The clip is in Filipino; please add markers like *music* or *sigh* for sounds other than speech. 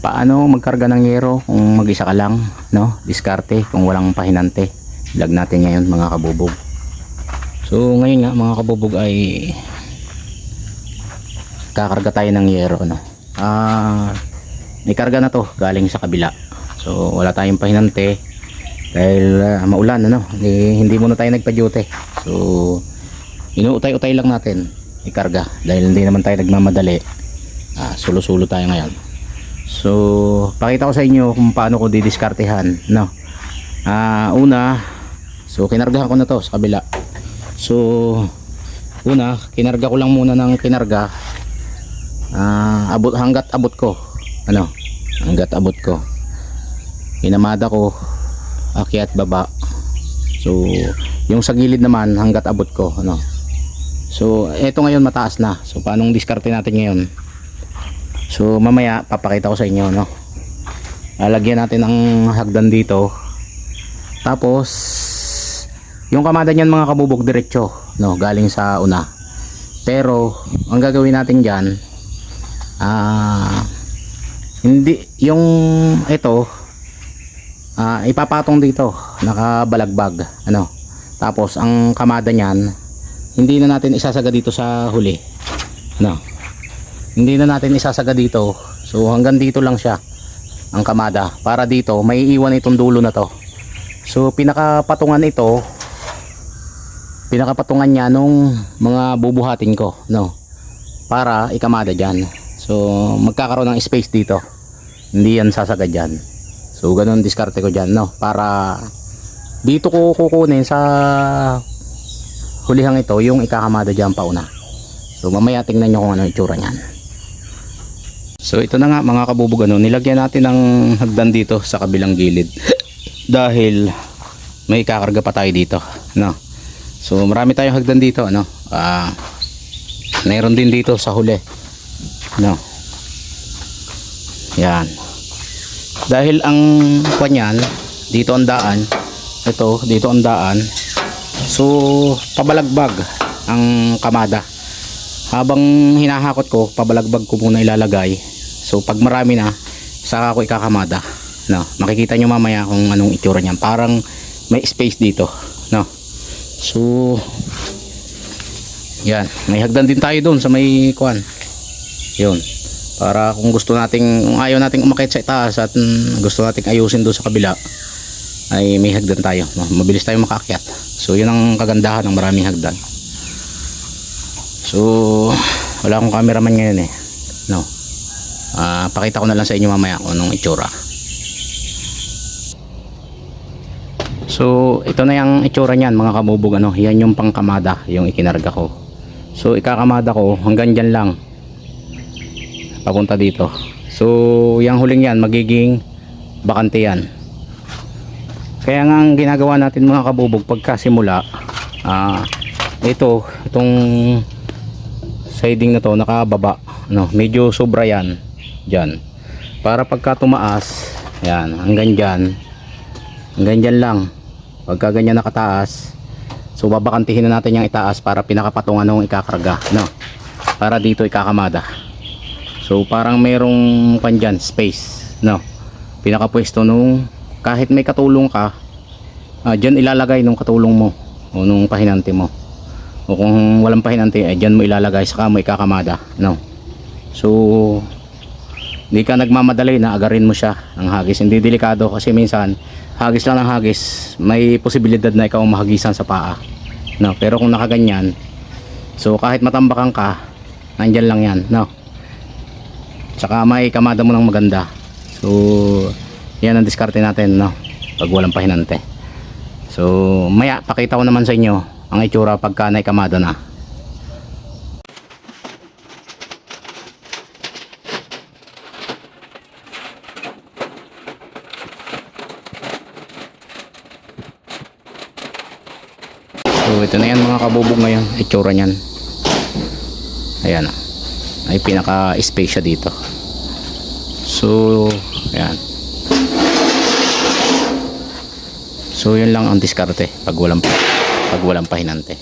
paano magkarga ng yero kung mag-isa ka lang, no? Diskarte kung walang pahinante. Vlog natin ngayon mga kabubog. So ngayon nga mga kabubog ay kakarga tayo ng yero, no? Ah, may karga na to galing sa kabila. So wala tayong pahinante dahil ah, maulan ano, hindi, hindi muna tayo nagpa-duty. So inuutay-utay lang natin ikarga dahil hindi naman tayo nagmamadali. Ah, sulo-sulo tayo ngayon. So, pakita ko sa inyo kung paano ko didiskartehan, no. Ah, una, so kinargahan ko na to sa kabila. So, una, kinarga ko lang muna ng kinarga. Ah, abot hanggat abot ko. Ano? Hanggat abot ko. Inamada ko akyat baba. So, yung sa gilid naman hanggat abot ko, ano. So, eto ngayon mataas na. So, paano diskarte natin ngayon? So mamaya papakita ko sa inyo no. Lalagyan natin ng hagdan dito. Tapos yung kamada niyan mga kabubog diretso no, galing sa una. Pero ang gagawin natin diyan ah hindi yung ito ah ipapatong dito nakabalagbag ano. Tapos ang kamada niyan hindi na natin isasaga dito sa huli. Ano? Hindi na natin isasaga dito. So hanggang dito lang siya ang kamada. Para dito may iwan itong dulo na to. So pinakapatungan ito pinakapatungan niya nung mga bubuhatin ko no? Para ikamada dyan. So magkakaroon ng space dito. Hindi yan sasaga dyan. So ganun diskarte ko dyan no? Para dito ko kukunin sa hulihang ito yung ikakamada dyan pauna. So mamaya tingnan nyo kung ano itsura nyan So ito na nga mga kabubog ano, nilagyan natin ng hagdan dito sa kabilang gilid. *laughs* Dahil may kakarga pa tayo dito, no. So marami tayong hagdan dito, ano. Ah, mayroon din dito sa huli. No. Yan. Dahil ang kanyan, dito ang daan. Ito, dito ang daan. So pabalagbag ang kamada habang hinahakot ko pabalagbag ko muna ilalagay. So pag marami na saka ko ikakamada. No makikita nyo mamaya kung anong itsura niyan. Parang may space dito. No. So yan. May hagdan din tayo doon sa may kuan yun. Para kung gusto nating kung ayaw nating umakit sa itaas at mm, gusto nating ayusin doon sa kabila ay may hagdan tayo. No? mabilis tayo makaakyat. So yun ang kagandahan ng maraming hagdan So, wala akong cameraman ngayon eh. No. Ah, pakita ko na lang sa inyo mamaya kung anong itsura. So, ito na yung itsura niyan mga kabubog ano. Yan yung pangkamada, yung ikinarga ko. So, ikakamada ko hanggang dyan lang. Papunta dito. So, yung huling yan magiging bakante yan. Kaya nga ang ginagawa natin mga kabubog pagkasimula, ah, ito, itong siding na to nakababa. No medyo sobra yan. Dyan para pagka tumaas yan hanggang dyan hanggang dyan lang. Pagka ganyan nakataas so babakantihin na natin yung itaas para pinakapatungan nung ikakarga no? Para dito ikakamada. So parang merong pan space no? Pinakapwesto nung kahit may katulong ka ah, dyan ilalagay nung katulong mo o nung pahinante mo o kung walang pahinante ay dyan mo ilalagay saka mo ikakamada no? So hindi ka nagmamadali na agarin mo siya ang hagis. Hindi delikado kasi minsan hagis lang ng hagis may posibilidad na ikaw mahagisan sa paa no? Pero kung nakaganyan so kahit matambakan ka nandyan lang yan no? Saka may kamada mo ng maganda. So yan ang diskarte natin no? Pag walang pahinante so maya pakita ko naman sa inyo ang itsura pagka naikamada na. So ito na yan mga kabubog ngayon. Itsura nyan ayan ah. ay pinaka space dito. So ayan. So yun lang ang diskarte pag walang pag walang pahinante